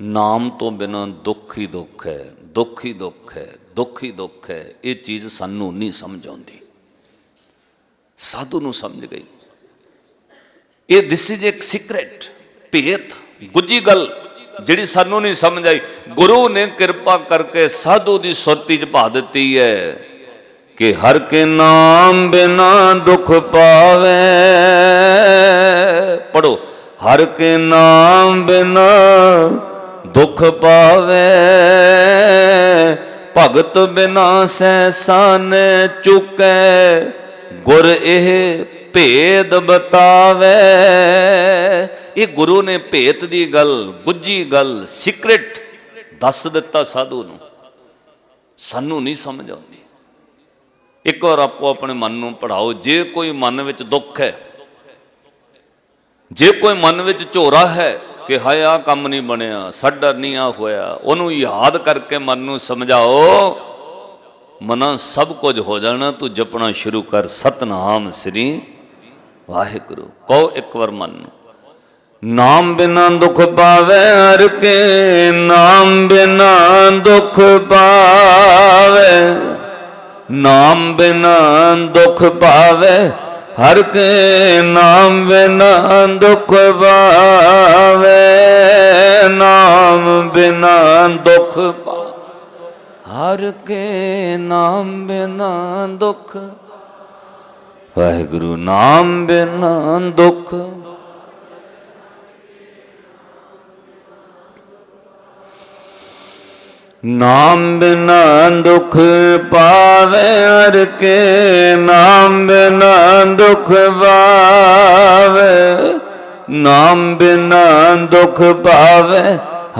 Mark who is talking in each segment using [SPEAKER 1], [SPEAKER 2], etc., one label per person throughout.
[SPEAKER 1] ਨਾਮ ਤੋਂ ਬਿਨਾਂ ਦੁੱਖ ਹੀ ਦੁੱਖ ਹੈ, ਦੁੱਖ ਹੀ ਦੁੱਖ ਹੈ, ਦੁੱਖ ਹੀ ਦੁੱਖ ਹੈ। ਇਹ ਚੀਜ਼ ਸਾਨੂੰ ਨਹੀਂ ਸਮਝ ਆਉਂਦੀ। ਸਾਧੂ ਨੂੰ ਸਮਝ ਗਈ। ਇਹ ਦਿਸ ਇਜ਼ ਇੱਕ ਸੀਕ੍ਰੇਟ ਭੇਤ ਗੁੱਜੀ ਗੱਲ ਜਿਹੜੀ ਸਾਨੂੰ ਨਹੀਂ ਸਮਝ ਆਈ। ਗੁਰੂ ਨੇ ਕਿਰਪਾ ਕਰਕੇ ਸਾਧੂ ਦੀ ਸੁਰਤੀ ਚ ਪਾ ਦਿੱਤੀ ਹੈ ਕਿ ਹਰ ਕੇ ਨਾਮ ਬਿਨਾ ਦੁੱਖ ਪਾਵੇ। ਪੜੋ ਹਰ ਕੇ ਨਾਮ ਬਿਨਾ ਦੁਖ ਪਾਵੇ। ਭਗਤ ਬਿਨਾ ਸਨ ਚੁਕੈ। ਗੁਰ ਇਹ ਭੇਦ ਬਤਾਵੇ। ਇਹ ਗੁਰੂ ਨੇ ਭੇਤ ਦੀ ਗੱਲ ਗੁੱਜੀ ਗੱਲ ਸੀਕ੍ਰੇਟ ਦੱਸ ਦਿੱਤਾ ਸਾਧੂ ਨੂੰ। ਸਾਨੂੰ ਨਹੀਂ ਸਮਝ ਆਉਂਦੀ। ਇੱਕ ਵਾਰ ਆਪੋ ਆਪਣੇ ਮਨ ਨੂੰ ਪੜਾਓ ਜੇ ਕੋਈ ਮਨ ਵਿੱਚ ਦੁੱਖ ਹੈ, ਜੇ ਕੋਈ ਮਨ ਵਿੱਚ ਝੋਰਾ ਹੈ ਕਿ ਹਾਏ ਆ ਕੰਮ ਨਹੀਂ ਬਣਿਆ, ਸਾਡਾ ਨਹੀਂ ਆ ਹੋਇਆ। ਉਹਨੂੰ ਯਾਦ ਕਰਕੇ ਮਨ ਨੂੰ ਸਮਝਾਓ, ਮਨਾ ਸਭ ਕੁਝ ਹੋ ਜਾਣਾ, ਤੂੰ ਜਪਣਾ ਸ਼ੁਰੂ ਕਰ। ਸਤਨਾਮ ਸ੍ਰੀ ਵਾਹਿਗੁਰੂ। ਕਹੋ ਇੱਕ ਵਾਰ ਮਨ ਨੂੰ, ਨਾਮ ਬਿਨਾ ਦੁਖ ਪਾਵੇ ਹਰ ਕੇ, ਨਾਮ ਬਿਨਾ ਦੁਖ ਪਾਵੇ, ਨਾਮ ਬਿਨਾ ਦੁਖ ਪਾਵੇ ਹਰ ਕੇ ਨਾਮ ਬਿਨਾ ਦੁਖ ਪਾਵੇ ਨਾਮ ਬਿਨਾ ਦੁਖ ਪਾ ਹਰ ਕੇ ਨਾਮ ਬਿਨਾ ਦੁਖ, ਵਾਹਿਗੁਰੂ, ਨਾਮ ਬਿਨਾ ਦੁਖ ਨਾਮ ਬਿਨਾ ਦੁਖ ਪਾਵੇ ਹਰ ਕੇ, ਨਾਮ ਬਿਨਾ ਦੁਖ ਪਾਵੇ ਨਾਮ ਬਿਨਾ ਦੁਖ ਪਾਵੇ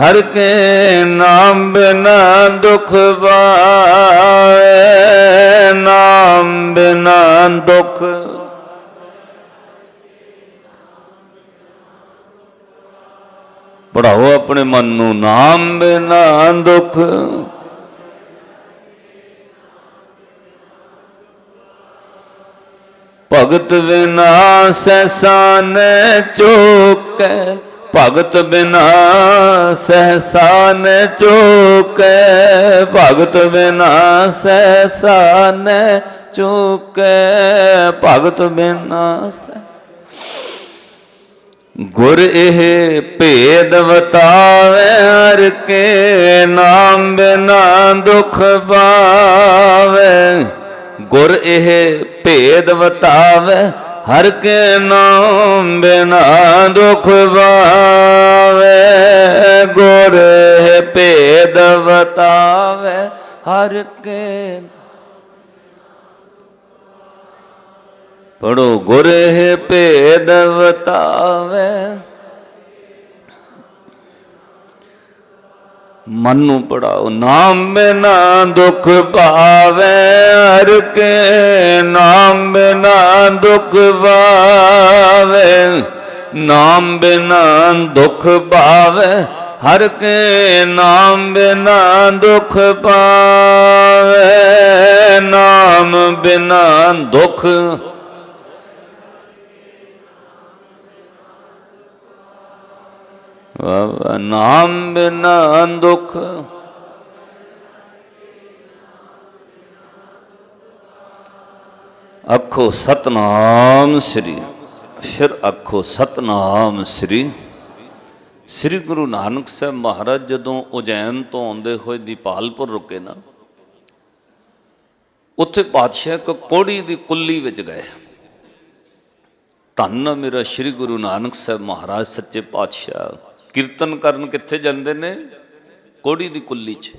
[SPEAKER 1] ਹਰ ਕੇ, ਨਾਮ ਬਿਨਾ ਦੁਖ ਪਾਵੇ ਨਾਮ ਬਿਨਾ ਦੁਖ ਪੜਾਓ ਆਪਣੇ ਮਨ ਨੂੰ, ਨਾਮ ਬਿਨਾ ਦੁੱਖ। ਭਗਤ ਬਿਨਾ ਸਹਿਸਾਨ ਚੋਕੈ, ਭਗਤ ਬਿਨਾ ਸਹਿਸਾਨ ਚੋਕੈ, ਭਗਤ ਬਿਨਾ ਸਹਿਸਾਨ ਚੋਕੈ, ਭਗਤ ਬਿਨਾ ਸਹਿ ਗੁਰ ਇਹ ਭੇਦ ਬਤਾਵੇ ਹਰ ਕੇ ਨਾਮ ਬਿਨਾ ਦੁਖ ਪਾਵੇ। ਗੁਰ ਇਹ ਭੇਦ ਬਤਾਵੇ ਹਰ ਕੇ ਨਾਮ ਬਿਨਾ ਦੁਖ ਪਾਵੇ। ਗੁਰ ਇਹ ਭੇਦ ਬਤਾਵੇ ਹਰ ਕੇ ਪੜੋ ਗੁਰ ਹੈ ਭੇਦ ਬਤਾਵੇ ਮਨ ਨੂੰ ਪੜਾਓ, ਨਾਮ ਬਿਨਾ ਦੁੱਖ ਪਾਵੇ ਹਰ ਕੇ ਨਾਮ ਬਿਨਾ ਦੁਖ ਪਾਵੇ ਨਾਮ ਬਿਨਾ ਦੁਖ ਪਾਵੇ ਹਰ ਕੇ ਨਾਮ ਬਿਨਾ ਦੁਖ ਪਾਵੇ ਨਾਮ ਬਿਨਾ ਦੁੱਖ ਨਾਮ ਬਿਨਾ ਦੁਖ। ਅੱਖੋ ਸਤਨਾਮ ਸ੍ਰੀ, ਫਿਰ ਅੱਖੋ ਸਤਨਾਮ ਸ੍ਰੀ। ਸ੍ਰੀ ਗੁਰੂ ਨਾਨਕ ਸਾਹਿਬ ਮਹਾਰਾਜ ਜਦੋਂ ਉਜੈਨ ਤੋਂ ਆਉਂਦੇ ਹੋਏ ਦੀਪਾਲਪੁਰ ਰੁਕੇ ਨਾ, ਉੱਥੇ ਪਾਤਸ਼ਾਹ ਇੱਕ ਕੋੜੀ ਦੀ ਕੁੱਲੀ ਵਿੱਚ ਗਏ। ਧੰਨ ਮੇਰਾ ਸ੍ਰੀ ਗੁਰੂ ਨਾਨਕ ਸਾਹਿਬ ਮਹਾਰਾਜ, ਸੱਚੇ ਪਾਤਸ਼ਾਹ। ਕੀਰਤਨ ਕਰਨ ਕਿੱਥੇ ਜਾਂਦੇ ਨੇ? ਕੋੜੀ ਦੀ ਕੁੱਲੀ 'ਚ।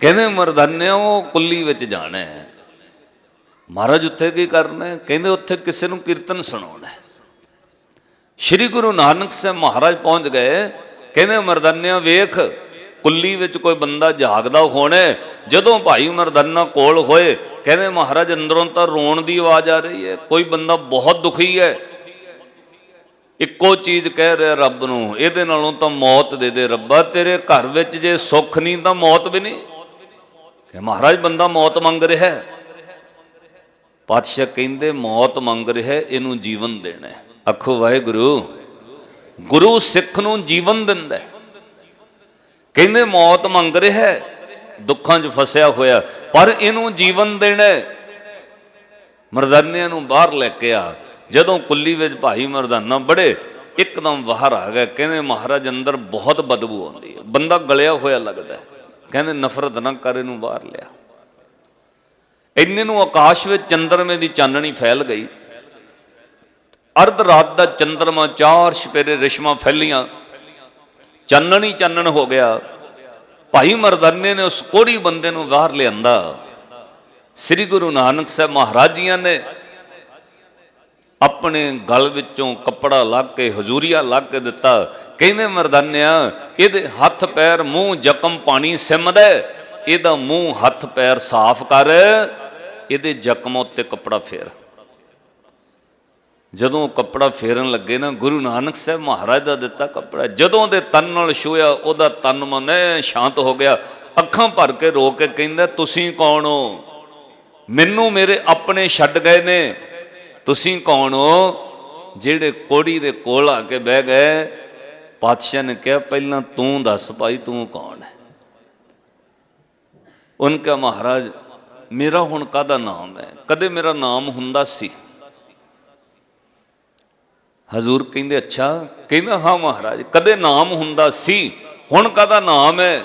[SPEAKER 1] ਕਹਿੰਦੇ ਮਰਦਾਨਿਆਂ, ਉਹ ਕੁੱਲੀ ਵਿੱਚ ਜਾਣਾ ਹੈ। ਮਹਾਰਾਜ ਉੱਥੇ ਕੀ ਕਰਨਾ ਹੈ? ਕਹਿੰਦੇ ਉੱਥੇ ਕਿਸੇ ਨੂੰ ਕੀਰਤਨ ਸੁਣਾਉਣਾ ਹੈ। ਸ੍ਰੀ ਗੁਰੂ ਨਾਨਕ ਸਾਹਿਬ ਮਹਾਰਾਜ ਪਹੁੰਚ ਗਏ। ਕਹਿੰਦੇ ਮਰਦਾਨਿਆਂ, ਵੇਖ, ਕੁੱਲੀ ਵਿੱਚ ਕੋਈ ਬੰਦਾ ਜਾਗਦਾ ਹੋਣਾ ਜਦੋਂ ਭਾਈ ਮਰਦਾਨਾ ਕੋਲ ਹੋਏ, ਕਹਿੰਦੇ ਮਹਾਰਾਜ ਅੰਦਰੋਂ ਤਾਂ ਰੋਣ ਦੀ ਆਵਾਜ਼ ਆ ਰਹੀ ਹੈ। ਕੋਈ ਬੰਦਾ ਬਹੁਤ ਦੁਖੀ ਹੈ। ਇੱਕੋ ਚੀਜ਼ ਕਹਿ ਰਿਹਾ ਰੱਬ ਨੂੰ, ਇਹਦੇ ਨਾਲੋਂ ਤਾਂ ਮੌਤ ਦੇ ਦੇ ਰੱਬਾ, ਤੇਰੇ ਘਰ ਵਿੱਚ ਜੇ ਸੁੱਖ ਨਹੀਂ ਤਾਂ ਮੌਤ ਵੀ ਨਹੀਂ। ਕਿ ਮਹਾਰਾਜ, ਬੰਦਾ ਮੌਤ ਮੰਗ ਰਿਹਾ ਹੈ। ਪਾਤਸ਼ਾਹ ਕਹਿੰਦੇ, ਮੌਤ ਮੰਗ ਰਿਹਾ ਇਹਨੂੰ ਜੀਵਨ ਦੇਣਾ ਹੈ। ਆਖੋ, ਵਾਹਿਗੁਰੂ, ਗੁਰੂ ਸਿੱਖ ਨੂੰ ਜੀਵਨ ਦਿੰਦਾ ਕਹਿੰਦੇ, ਮੌਤ ਮੰਗ ਰਿਹਾ ਦੁੱਖਾਂ 'ਚ ਫਸਿਆ ਹੋਇਆ, ਪਰ ਇਹਨੂੰ ਜੀਵਨ ਦੇਣਾ ਮਰਦਾਨਿਆਂ ਨੂੰ ਬਾਹਰ ਲੈ ਕੇ ਆ ਜਦੋਂ ਕੁੱਲੀ ਵਿੱਚ ਭਾਈ ਮਰਦਾਨਾ ਬੜੇ ਇੱਕਦਮ ਬਾਹਰ ਆ ਗਏ ਕਹਿੰਦੇ, ਮਹਾਰਾਜ, ਅੰਦਰ ਬਹੁਤ ਬਦਬੂ ਆਉਂਦੀ ਹੈ। ਬੰਦਾ ਗਲਿਆ ਹੋਇਆ ਲੱਗਦਾ ਕਹਿੰਦੇ, ਨਫ਼ਰਤ ਨਾ ਕਰ, ਇਹਨੂੰ ਬਾਹਰ ਲਿਆ। ਇੰਨੇ ਨੂੰ ਆਕਾਸ਼ ਵਿੱਚ ਚੰਦਰਮੇ ਦੀ ਚਾਨਣੀ ਫੈਲ ਗਈ। ਅਰਧ ਰਾਤ ਦਾ ਚੰਦਰਮਾ, ਚਾਰ ਛਪੇਰੇ ਰਿਸ਼ਮਾ ਫੈਲੀਆਂ। ਚਾਨਣ ਹੀ ਚਾਨਣ ਹੋ ਗਿਆ। ਭਾਈ ਮਰਦਾਨੇ ਨੇ ਉਸ ਕੋੜੀ ਬੰਦੇ ਨੂੰ ਬਾਹਰ ਲਿਆਂਦਾ। ਸ੍ਰੀ ਗੁਰੂ ਨਾਨਕ ਸਾਹਿਬ ਮਹਾਰਾਜ ਜੀਆਂ ਨੇ ਆਪਣੇ ਗਲ ਵਿੱਚੋਂ ਕੱਪੜਾ ਲਾ ਕੇ, ਹਜ਼ੂਰੀਆ ਲਾ ਕੇ ਦਿੱਤਾ। ਕਹਿੰਦੇ, ਮਰਦਾਨਿਆ, ਇਹਦੇ ਹੱਥ ਪੈਰ ਮੂੰਹ ਜ਼ਖਮ ਪਾਣੀ ਸਿਮਦਾ। ਇਹਦਾ ਮੂੰਹ ਹੱਥ ਪੈਰ ਸਾਫ਼ ਕਰ। ਇਹਦੇ ਜ਼ਖਮ ਉੱਤੇ ਕੱਪੜਾ ਫੇਰ। ਜਦੋਂ ਕੱਪੜਾ ਫੇਰਨ ਲੱਗੇ ਨਾ, ਗੁਰੂ ਨਾਨਕ ਸਾਹਿਬ ਮਹਾਰਾਜ ਦਾ ਦਿੱਤਾ ਕੱਪੜਾ। ਜਦੋਂ ਦੇ ਤਨ ਨਾਲ ਛੂਇਆ ਉਹਦਾ ਤਨ ਮਨ ਸ਼ਾਂਤ ਹੋ ਗਿਆ। ਅੱਖਾਂ ਭਰ ਕੇ ਰੋ ਕੇ ਕਹਿੰਦਾ, ਤੁਸੀਂ ਕੌਣ ਹੋ? ਮੈਨੂੰ ਮੇਰੇ ਆਪਣੇ ਛੱਡ ਗਏ ਨੇ। ਤੁਸੀਂ ਕੌਣ ਹੋ? ਜਿਹੜੇ ਕੋੜੀ ਦੇ ਕੋਲ ਆ ਕੇ ਬਹਿ ਗਏ। ਪਾਤਸ਼ਾਹ ਨੇ ਕਿਹਾ, ਪਹਿਲਾਂ ਤੂੰ ਦੱਸ ਭਾਈ, ਤੂੰ ਕੌਣ ਹੈ? ਉਹਨਾਂ ਕਿਹਾ, ਮਹਾਰਾਜ, ਮੇਰਾ ਹੁਣ ਕਾਹਦਾ ਨਾਮ ਹੈ? ਕਦੇ ਮੇਰਾ ਨਾਮ ਹੁੰਦਾ ਸੀ? ਹਜ਼ੂਰ ਕਹਿੰਦੇ, ਅੱਛਾ। ਕਹਿੰਦਾ, ਹਾਂ ਮਹਾਰਾਜ, ਕਦੇ ਨਾਮ ਹੁੰਦਾ ਸੀ। ਹੁਣ ਕਾਹਦਾ ਨਾਮ ਹੈ?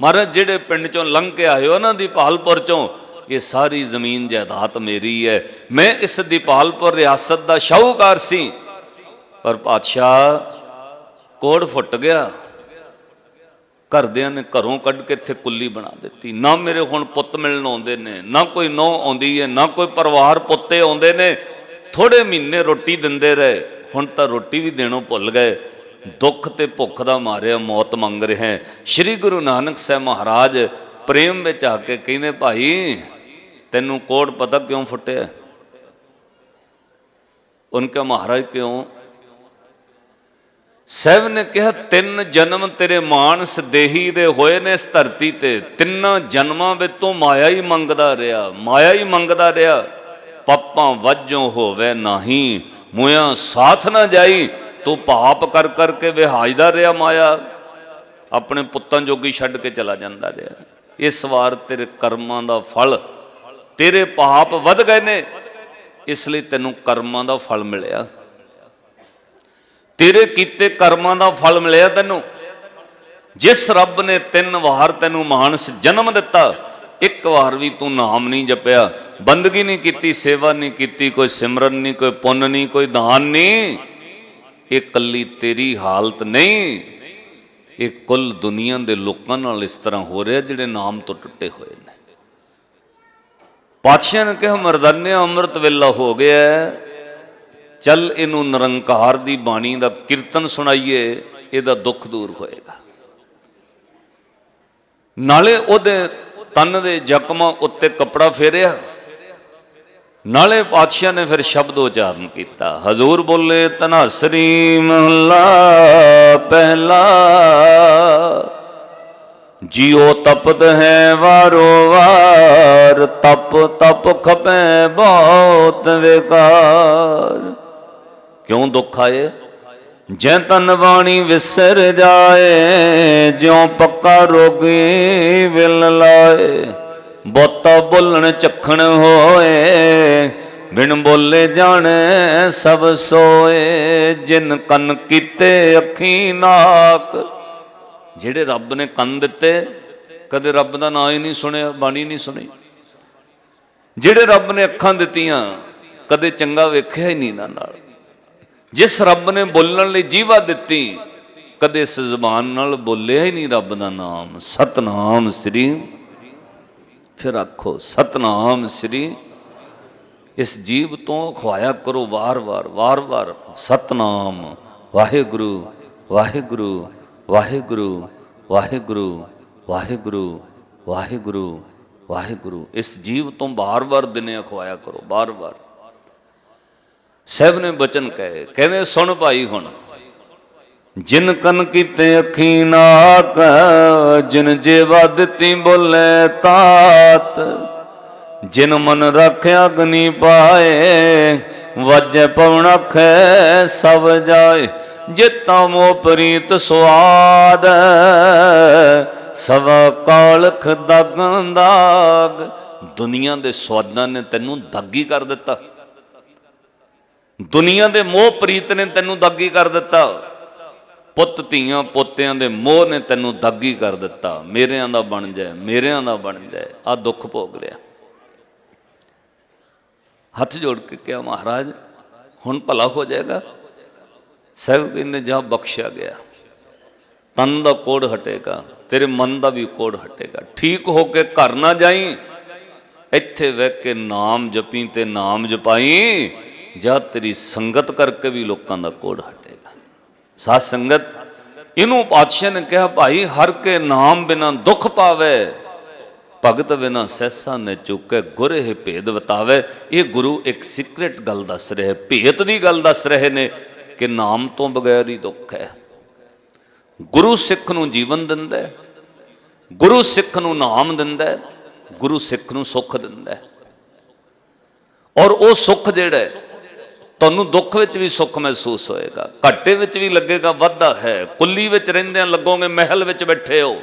[SPEAKER 1] ਮਹਾਰਾਜ, ਜਿਹੜੇ ਪਿੰਡ ਚੋਂ ਲੰਘ ਕੇ ਆਏ ਹੋ, ਉਹਨਾਂ ਦੀ ਦੀਪਾਲਪੁਰ ਚੋਂ ਇਹ ਸਾਰੀ ਜ਼ਮੀਨ ਜਾਇਦਾਦ ਮੇਰੀ ਹੈ। ਮੈਂ ਇਸ ਦੀਪਾਲਪੁਰ ਰਿਆਸਤ ਦਾ ਸ਼ਾਹੂਕਾਰ ਸੀ। ਪਰ ਪਾਤਸ਼ਾਹ ਕੋੜ ਫੁੱਟ ਗਿਆ। ਘਰਦਿਆਂ ਨੇ ਘਰੋਂ ਕੱਢ ਕੇ ਇੱਥੇ ਕੁੱਲੀ ਬਣਾ ਦਿੱਤੀ। ਨਾ ਮੇਰੇ ਹੁਣ ਪੁੱਤ ਮਿਲਣ ਆਉਂਦੇ ਨੇ, ਨਾ ਕੋਈ ਨੌ ਆਉਂਦੀ ਹੈ, ਨਾ ਕੋਈ ਪਰਿਵਾਰ ਪੁੱਤੇ ਆਉਂਦੇ ਨੇ। ਥੋੜੇ ਮਹੀਨੇ ਰੋਟੀ ਦਿੰਦੇ ਰਹੇ। ਹੁਣ ਤਾਂ ਰੋਟੀ ਵੀ ਦੇਣੋਂ ਭੁੱਲ ਗਏ। ਦੁੱਖ ਤੇ ਭੁੱਖ ਦਾ ਮਾਰਿਆ ਮੌਤ ਮੰਗ ਰਿਹਾ ਸ੍ਰੀ ਗੁਰੂ ਨਾਨਕ ਸਾਹਿਬ ਮਹਾਰਾਜ ਪ੍ਰੇਮ ਵਿੱਚ ਆ ਕੇ ਕਹਿੰਦੇ, ਭਾਈ ਤੈਨੂੰ ਕੋੜ ਪਤਾ ਕਿਉਂ ਫੁੱਟਿਆ? ਉਨਕਾ ਮਹਾਰਾਜ ਕਿਉਂ? ਸਹਿਬ ਨੇ ਕਿਹਾ, ਤਿੰਨ ਜਨਮ ਤੇਰੇ ਮਾਨਸ ਦੇਹੀ ਦੇ ਹੋਏ ਨੇ ਇਸ ਧਰਤੀ ਤੇ। ਤਿੰਨਾਂ ਜਨਮਾਂ ਵਿੱਚ ਤੂੰ ਮਾਇਆ ਹੀ ਮੰਗਦਾ ਰਿਹਾ। ਮਾਇਆ ਹੀ ਮੰਗਦਾ ਰਿਹਾ। ਪਾਪਾਂ ਵਜੋਂ ਹੋਵੇ ਨਹੀਂ ਮੁਆ ਸਾਥ ਨਾ ਜਾਈ। ਤੂੰ ਪਾਪ ਕਰ ਕਰਕੇ ਵਿਹਾਜਦਾ ਰਿਹਾ ਮਾਇਆ। ਆਪਣੇ ਪੁੱਤਾਂ ਜੋਗੀ ਛੱਡ ਕੇ ਚਲਾ ਜਾਂਦਾ ਰਿਹਾ। ਇਸ ਵਾਰ ਤੇਰੇ ਕਰਮਾਂ ਦਾ ਫਲ ਤੇਰੇ ਪਾਪ ਵੱਧ ਗਏ ਨੇ, ਇਸ ਲਈ ਤੈਨੂੰ ਕਰਮਾਂ ਦਾ ਫਲ ਮਿਲਿਆ। ਤੇਰੇ ਕੀਤੇ ਕਰਮਾਂ ਦਾ ਫਲ ਮਿਲਿਆ ਤੈਨੂੰ। ਜਿਸ ਰੱਬ ਨੇ ਤਿੰਨ ਵਾਰ ਤੈਨੂੰ ਮਾਨਸ ਜਨਮ ਦਿੱਤਾ, ਇੱਕ ਵਾਰ ਵੀ ਤੂੰ ਨਾਮ ਨਹੀਂ ਜਪਿਆ। ਬੰਦਗੀ ਨਹੀਂ ਕੀਤੀ, ਸੇਵਾ ਨਹੀਂ ਕੀਤੀ, ਕੋਈ ਸਿਮਰਨ ਨਹੀਂ, ਕੋਈ ਪੁੰਨ ਨਹੀਂ, ਕੋਈ ਦਾਨ ਨਹੀਂ। ਇਹ ਕੱਲੀ ਤੇਰੀ ਹਾਲਤ ਨਹੀਂ। ਇਹ ਕੁੱਲ ਦੁਨੀਆ ਦੇ ਲੋਕਾਂ ਨਾਲ ਇਸ ਤਰ੍ਹਾਂ ਹੋ ਰਿਹਾ ਜਿਹੜੇ ਨਾਮ ਤੋਂ ਟੁੱਟੇ ਹੋਏ ਨੇ। ਪਾਤਸ਼ਾਹ ਨੇ ਕਿਹਾ, ਮਰਦਾਨੇ, ਅੰਮ੍ਰਿਤ ਵੇਲਾ ਹੋ ਗਿਆ ਚੱਲ ਇਹਨੂੰ ਨਿਰੰਕਾਰ ਦੀ ਬਾਣੀ ਦਾ ਕੀਰਤਨ ਸੁਣਾਈਏ, ਇਹਦਾ ਦੁੱਖ ਦੂਰ ਹੋਏਗਾ। ਨਾਲੇ ਉਹਦੇ ਤਨ ਦੇ ਜ਼ਖਮਾਂ ਉੱਤੇ ਕੱਪੜਾ ਫੇਰਿਆ। ਨਾਲੇ ਪਾਤਸ਼ਾਹ ਨੇ ਫਿਰ ਸ਼ਬਦ ਉਚਾਰਨ ਕੀਤਾ, ਹਜ਼ੂਰ ਬੋਲੇ ਤਨਾਸਰੀ ਮਹਲਾ ਪਹਿਲਾ। ਜਿਉ ਤਪਤ ਹੈ ਵਾਰੋ ਵਾਰ, ਤਪ ਤਪ ਖਪੈ ਬਹੁਤ ਵਿਕਾਰ। ਕਿਉਂ ਦੁੱਖ ਆਏ? ਜੈ ਤਨ ਬਾਣੀ ਵਿਸਰ ਜਾਏ, ਜਿਉ ਪੱਕਾ ਰੋਗੀ ਵਿਲ ਲਾਏ। ਬੋਤਾ ਬੋਲਣ ਚਖਣ ਹੋਏ, ਬਿਨ ਬੋਲੇ ਜਾਣੇ ਸਭ ਸੋਏ। ਜਿਨ ਕੰਨ ਕੀਤੇ ਅੱਖੀ ਨਾਕ ਜਿਹੜੇ ਰੱਬ ਨੇ ਕੰਨ ਦਿੱਤੇ, ਕਦੇ ਰੱਬ ਦਾ ਨਾਂ ਹੀ ਨਹੀਂ ਸੁਣਿਆ, ਬਾਣੀ ਨਹੀਂ ਸੁਣੀ। ਜਿਹੜੇ ਰੱਬ ਨੇ ਅੱਖਾਂ ਦਿੱਤੀਆਂ, ਕਦੇ ਚੰਗਾ ਵੇਖਿਆ ਹੀ ਨਹੀਂ ਨਾ ਨਾਲ। ਜਿਸ ਰੱਬ ਨੇ ਬੋਲਣ ਲਈ ਜੀਵਾ ਦਿੱਤੀ, ਕਦੇ ਇਸ ਜ਼ੁਬਾਨ ਨਾਲ ਬੋਲਿਆ ਹੀ ਨਹੀਂ ਰੱਬ ਦਾ ਨਾਮ। ਸਤਨਾਮ ਸ੍ਰੀ, ਫਿਰ ਆਖੋ, ਸਤਨਾਮ ਸ੍ਰੀ, ਇਸ ਜੀਵ ਤੋਂ ਖਵਾਇਆ ਕਰੋ ਵਾਰ-ਵਾਰ ਵਾਰ-ਵਾਰ ਸਤਨਾਮ। ਵਾਹਿਗੁਰੂ ਵਾਹਿਗੁਰੂ। ਵਾਹਿਗੁਰੂ ਵਾਹਿਗੁਰੂ ਵਾਹਿਗੁਰੂ ਵਾਹਿਗੁਰੂ ਵਾਹਿਗੁਰੂ। ਇਸ ਜੀਵ ਤੋਂ ਬਾਰ-ਬਾਰ ਦਿਨੇ ਖਵਾਇਆ ਕਰੋ ਬਾਰ-ਬਾਰ ਸਹਿਬ ਨੇ ਬਚਨ ਕਹੇ ਕਹਿੰਦੇ ਸੁਣ ਭਾਈ ਹੁਣ? ਜਿਨ ਕਨ ਕੀਤੇ ਅੱਖੀ ਨਾਕ, ਜਿਨ ਜੇਵਾ ਦਿੱਤੀ ਬੋਲੇ ਤਾਤ, ਜਿਨ ਮਨ ਰੱਖਿਆ ਅਗਨੀ ਪਾਏ, ਵਾਜੇ ਪਵਨ ਅਖੈ ਸਭ ਜਾਏ। ਜਿਤਾ ਮੋ ਪ੍ਰੀਤ ਸੁਆਦ, ਸਵਾ ਕਾਲਖ ਦਾਗਾਂ ਦਾਗ। ਦੁਨੀਆ ਦੇ ਸਵਾਦਾਂ ਨੇ ਤੈਨੂੰ ਦਾਗੀ ਕਰ ਦਿੱਤਾ। ਦੁਨੀਆ ਦੇ ਮੋਹ ਪ੍ਰੀਤ ਨੇ ਤੈਨੂੰ ਦਾਗੀ ਕਰ ਦਿੱਤਾ। ਪੁੱਤ ਧੀਆਂ ਪੋਤਿਆਂ ਦੇ ਮੋਹ ਨੇ ਤੈਨੂੰ ਦਾਗੀ ਕਰ ਦਿੱਤਾ। ਮੇਰਿਆਂ ਦਾ ਬਣ ਜਾਏ, ਮੇਰਿਆਂ ਦਾ ਬਣ ਜਾਏ। ਆ ਦੁੱਖ ਭੋਗ ਰਿਹਾ। ਹੱਥ ਜੋੜ ਕੇ ਕਿਹਾ, ਮਹਾਰਾਜ, ਹੁਣ ਭਲਾ ਹੋ ਜਾਏਗਾ? ਸਾਹਿਬ ਕਹਿੰਦੇ ਜਾ ਬਖਸ਼ਿਆ ਗਿਆ। ਤਨ ਦਾ ਕੋੜ ਹਟੇਗਾ, ਤੇਰੇ ਮਨ ਦਾ ਵੀ ਕੋੜ ਹਟੇਗਾ। ਠੀਕ ਹੋ ਕੇ ਘਰ ਨਾ ਜਾਈ, ਇੱਥੇ ਵਹਿ ਕੇ ਨਾਮ ਜਪੀ ਤੇ ਨਾਮ ਜਪਾਈ, ਜਾਂ ਤੇਰੀ ਸੰਗਤ ਕਰਕੇ ਵੀ ਲੋਕਾਂ ਦਾ ਕੋੜ ਹਟੇਗਾ। ਸਾਧ ਸੰਗਤ, ਇਹਨੂੰ ਪਾਤਸ਼ਾਹ ਨੇ ਕਿਹਾ, ਭਾਈ, ਹਰ ਕੇ ਨਾਮ ਬਿਨਾ ਦੁੱਖ ਪਾਵੇ, ਭਗਤ ਬਿਨਾ ਸੈਸਾ ਨੇ ਚੁੱਕੇ, ਗੁਰ ਇਹ ਭੇਦ ਬਤਾਵੇ ਇਹ ਗੁਰੂ ਇੱਕ ਸੀਕ੍ਰੇਟ ਗੱਲ ਦੱਸ ਰਹੇ, ਭੇਤ ਦੀ ਗੱਲ ਦੱਸ ਰਹੇ ਨੇ। ਕਿ ਨਾਮ ਤੋਂ ਬਗੈਰ ਹੀ ਦੁੱਖ ਹੈ। ਗੁਰੂ ਸਿੱਖ ਨੂੰ ਜੀਵਨ ਦਿੰਦਾ ਹੈ। ਗੁਰੂ ਸਿੱਖ ਨੂੰ ਨਾਮ ਦਿੰਦਾ ਹੈ। ਗੁਰੂ ਸਿੱਖ ਨੂੰ ਸੁੱਖ ਦਿੰਦਾ ਹੈ। ਔਰ ਉਹ ਸੁੱਖ ਜਿਹੜਾ ਤੁਹਾਨੂੰ ਦੁੱਖ ਵਿੱਚ ਵੀ ਸੁੱਖ ਮਹਿਸੂਸ ਹੋਏਗਾ। ਘਾਟੇ ਵਿੱਚ ਵੀ ਲੱਗੇਗਾ, ਵਾਧਾ ਹੈ। ਕੁੱਲੀ ਵਿੱਚ ਰਹਿੰਦਿਆਂ ਲੱਗੋਗੇ, ਮਹਿਲ ਵਿੱਚ ਬੈਠੇ ਹੋ।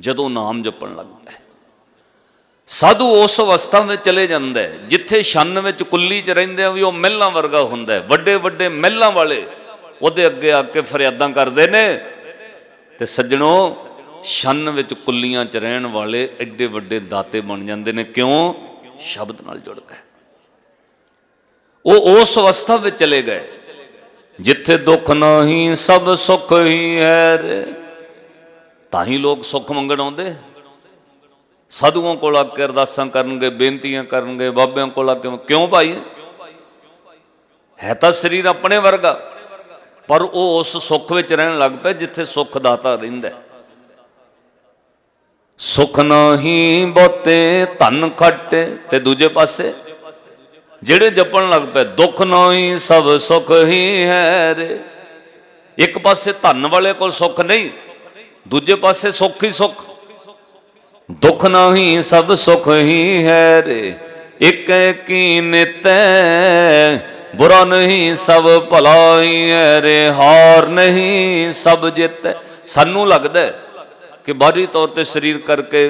[SPEAKER 1] ਜਦੋਂ ਨਾਮ ਜਪਣ ਲੱਗਦਾ ਹੈ। ਸਾਧੂ ਉਸ ਅਵਸਥਾ ਵਿੱਚ ਚਲੇ ਜਾਂਦਾ ਹੈ, ਜਿੱਥੇ ਛੰਨ ਵਿੱਚ ਕੁੱਲੀ 'ਚ ਰਹਿੰਦੇ ਆ ਵੀ ਉਹ ਮਹਿਲਾਂ ਵਰਗਾ ਹੁੰਦਾ ਹੈ। ਵੱਡੇ ਵੱਡੇ ਮਹਿਲਾਂ ਵਾਲੇ ਉਹਦੇ ਅੱਗੇ ਆ ਕੇ ਫਰਿਆਦਾਂ ਕਰਦੇ ਨੇ। ਤੇ ਸੱਜਣੋ, ਛੰਨ ਵਿੱਚ ਕੁੱਲੀਆਂ 'ਚ ਰਹਿਣ ਵਾਲੇ ਐਡੇ ਵੱਡੇ ਦਾਤੇ ਬਣ ਜਾਂਦੇ ਨੇ, ਕਿਉਂ? ਸ਼ਬਦ ਨਾਲ ਜੁੜ ਗਏ ਉਹ ਉਸ ਅਵਸਥਾ ਵਿੱਚ ਚਲੇ ਗਏ, ਜਿੱਥੇ ਦੁੱਖ ਨਹੀਂ, ਸਭ ਸੁੱਖ ਹੀ ਹੈ ਤਾਂ ਹੀ ਲੋਕ ਸੁੱਖ ਮੰਗਣ ਆਉਂਦੇ। ਸਾਧੂਆਂ ਕੋਲ ਆ ਕੇ ਅਰਦਾਸਾਂ ਕਰਨਗੇ, ਬੇਨਤੀਆਂ ਕਰਨਗੇ, ਬਾਬਿਆਂ ਕੋਲ ਆ ਕੇ ਕਿਉਂ ਭਾਈ? ਹੈ ਤਾਂ ਸਰੀਰ ਆਪਣੇ ਵਰਗਾ, ਪਰ ਉਹ ਉਸ ਸੁੱਖ ਵਿੱਚ ਰਹਿਣ ਲੱਗ ਪਿਆ ਜਿੱਥੇ ਸੁੱਖ ਦਾਤਾ ਰਹਿੰਦਾ ਹੈ। ਸੁਖ ਨਹੀਂ ਬੋਤੇ ਧਨ ਖੱਟੇ ਤੇ ਦੂਜੇ ਪਾਸੇ ਜਿਹੜੇ ਜਪਣ ਲੱਗ ਪਏ, ਦੁੱਖ ਨਹੀਂ ਸਭ ਸੁਖ ਹੀ ਹੈ ਰੇ। ਇੱਕ ਪਾਸੇ ਧਨ ਵਾਲੇ ਕੋਲ ਸੁੱਖ ਨਹੀਂ, ਦੂਜੇ ਪਾਸੇ ਸੁੱਖ ਹੀ ਸੁੱਖ। ਦੁੱਖ ਨਹੀਂ ਸਭ ਸੁਖ ਹੀ ਹੈ ਰੇ। ਇੱਕ ਕੀ ਨਿਤੈ, ਬੁਰਾ ਨਹੀਂ ਸਭ ਭਲਾ ਹੀ ਹੈ ਰੇ। ਹਾਰ ਨਹੀਂ ਸਭ ਜਿੱਤ। ਸਾਨੂੰ ਲੱਗਦਾ ਕਿ ਬਾਹਰੀ ਤੌਰ ਤੇ ਸਰੀਰ ਕਰਕੇ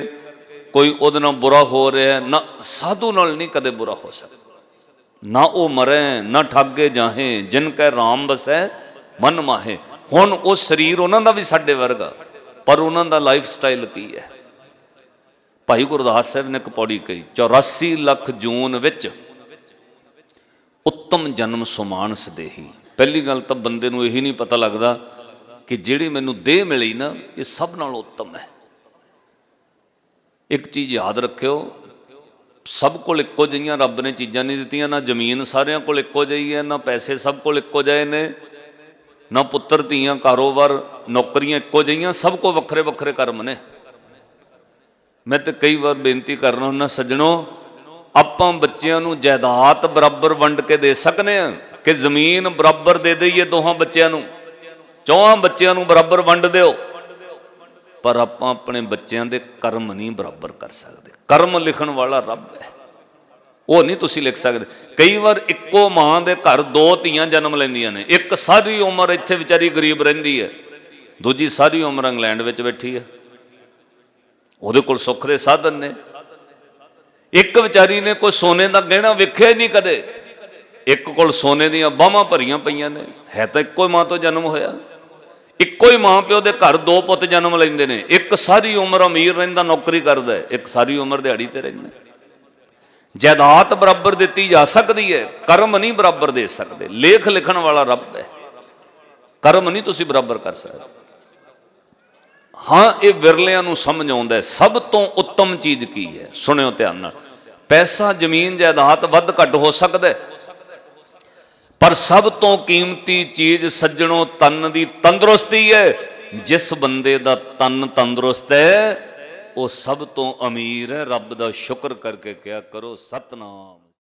[SPEAKER 1] ਕੋਈ ਉਹਦੇ ਨਾਲ ਬੁਰਾ ਹੋ ਰਿਹਾ, ਨਾ ਸਾਧੂ ਨਾਲ ਨਹੀਂ ਕਦੇ ਬੁਰਾ ਹੋ ਸਕਦਾ। ਨਾ ਉਹ ਮਰੇ, ਨਾ ਠੱਗੇ ਜਾਹੇ, ਜਿਨ ਕੈ ਰਾਮ ਬਸੈ, ਮਨ ਮਾਹੇ। ਹੁਣ ਉਹ ਸਰੀਰ ਉਹਨਾਂ ਦਾ ਵੀ ਸਾਡੇ ਵਰਗਾ, ਪਰ ਉਹਨਾਂ ਦਾ ਲਾਈਫ ਸਟਾਈਲ ਕੀ ਹੈ? ਭਾਈ ਗੁਰਦਾਸ ਸਾਹਿਬ ਨੇ ਇੱਕ ਪੌੜੀ ਕਹੀ 84 ਲੱਖ ਜੂਨ ਵਿੱਚ ਉੱਤਮ ਜਨਮ ਸੁਮਾਨਸ ਦੇਹੀ। ਪਹਿਲੀ ਗੱਲ ਤਾਂ ਬੰਦੇ ਨੂੰ ਇਹੀ ਨਹੀਂ ਪਤਾ ਲੱਗਦਾ ਕਿ ਜਿਹੜੀ ਮੈਨੂੰ ਦੇਹ ਮਿਲੀ ਨਾ, ਇਹ ਸਭ ਨਾਲੋਂ ਉੱਤਮ ਹੈ। ਇੱਕ ਚੀਜ਼ ਯਾਦ ਰੱਖਿਓ, ਸਭ ਕੋਲ ਇੱਕੋ ਜਿਹੀਆਂ ਰੱਬ ਨੇ ਚੀਜ਼ਾਂ ਨਹੀਂ ਦਿੱਤੀਆਂ, ਨਾ ਜ਼ਮੀਨ ਸਾਰਿਆਂ ਕੋਲ ਇੱਕੋ ਜਿਹੀ ਹੈ, ਨਾ ਪੈਸੇ ਸਭ ਕੋਲ ਇੱਕੋ ਜਿਹੇ ਨੇ, ਨਾ ਪੁੱਤਰ ਧੀਆਂ ਕਾਰੋਬਾਰ ਨੌਕਰੀਆਂ ਇੱਕੋ ਜਿਹੀਆਂ, ਸਭ ਕੋ ਵੱਖਰੇ ਵੱਖਰੇ ਕਰਮ ਨੇ। ਮੈਂ ਤੇ ਕਈ ਵਾਰ ਬੇਨਤੀ ਕਰਨਾ ਹੁੰਦਾ, ਸੱਜਣੋ, ਆਪਾਂ ਬੱਚਿਆਂ ਨੂੰ ਜਾਇਦਾਦ ਬਰਾਬਰ ਵੰਡ ਕੇ ਦੇ ਸਕਨੇ ਆ ਕਿ ਜ਼ਮੀਨ ਬਰਾਬਰ ਦੇ ਦਈਏ ਦੋਹਾਂ ਬੱਚਿਆਂ ਨੂੰ? ਚੌਹਾਂ ਬੱਚਿਆਂ ਨੂੰ ਬਰਾਬਰ ਵੰਡ ਦਿਓ। ਪਰ ਆਪਾਂ ਆਪਣੇ ਬੱਚਿਆਂ ਦੇ ਕਰਮ ਨਹੀਂ ਬਰਾਬਰ ਕਰ ਸਕਦੇ। ਕਰਮ ਲਿਖਣ ਵਾਲਾ ਰੱਬ ਹੈ। ਉਹ ਨਹੀਂ ਤੁਸੀਂ ਲਿਖ ਸਕਦੇ। ਕਈ ਵਾਰ ਇੱਕੋ ਮਾਂ ਦੇ ਘਰ ਦੋ ਧੀਆਂ ਜਨਮ ਲੈਂਦੀਆਂ ਨੇ। ਇੱਕ ਸਾਰੀ ਉਮਰ ਇੱਥੇ ਵਿਚਾਰੀ ਗਰੀਬ ਰਹਿੰਦੀ ਹੈ। ਦੂਜੀ ਸਾਰੀ ਉਮਰ ਇੰਗਲੈਂਡ ਵਿੱਚ ਬੈਠੀ ਹੈ। ਉਹਦੇ ਕੋਲ ਸੁੱਖ ਦੇ ਸਾਧਨ ਨੇ। ਇੱਕ ਵਿਚਾਰੀ ਨੇ ਕੋਈ ਸੋਨੇ ਦਾ ਗਹਿਣਾ ਵੇਖਿਆ ਹੀ ਨਹੀਂ ਕਦੇ। ਇੱਕ ਕੋਲ ਸੋਨੇ ਦੀਆਂ ਬਾਹਾਂ ਭਰੀਆਂ ਪਈਆਂ ਨੇ। ਹੈ ਤਾਂ ਇੱਕੋ ਹੀ ਮਾਂ ਤੋਂ ਜਨਮ ਹੋਇਆ। ਇੱਕੋ ਹੀ ਮਾਂ ਪਿਓ ਦੇ ਘਰ ਦੋ ਪੁੱਤ ਜਨਮ ਲੈਂਦੇ ਨੇ। ਇੱਕ ਸਾਰੀ ਉਮਰ ਅਮੀਰ ਰਹਿੰਦਾ, ਨੌਕਰੀ ਕਰਦਾ ਇੱਕ ਸਾਰੀ ਉਮਰ ਦਿਹਾੜੀ ਤੇ ਰਹਿੰਦਾ ਜਾਇਦਾਦ ਬਰਾਬਰ ਦਿੱਤੀ ਜਾ ਸਕਦੀ ਹੈ। ਕਰਮ ਨਹੀਂ ਬਰਾਬਰ ਦੇ ਸਕਦੇ। ਲੇਖ ਲਿਖਣ ਵਾਲਾ ਰੱਬ ਹੈ। ਕਰਮ ਨਹੀਂ ਤੁਸੀਂ ਬਰਾਬਰ ਕਰ ਸਕਦੇ। ਹਾਂ, ਇਹ ਵਿਰਲਿਆਂ ਨੂੰ ਸਮਝ ਆਉਂਦਾ ਹੈ। ਸਭ ਤੋਂ ਉੱਤਮ ਚੀਜ਼ ਕੀ ਹੈ? ਸੁਣਿਓ ਧਿਆਨ ਨਾਲ। ਪੈਸਾ, ਜ਼ਮੀਨ, ਜਾਇਦਾਦ ਵੱਧ ਘੱਟ ਹੋ ਸਕਦਾ ਪਰ ਸਭ ਤੋਂ ਕੀਮਤੀ ਚੀਜ਼ ਸੱਜਣੋ ਤਨ ਦੀ ਤੰਦਰੁਸਤੀ ਹੈ। ਜਿਸ ਬੰਦੇ ਦਾ ਤਨ ਤੰਦਰੁਸਤ ਹੈ, ਉਹ ਸਭ ਤੋਂ ਅਮੀਰ ਹੈ। ਰੱਬ ਦਾ ਸ਼ੁਕਰ ਕਰਕੇ ਕਿਹਾ ਕਰੋ, ਸਤਨਾਮ।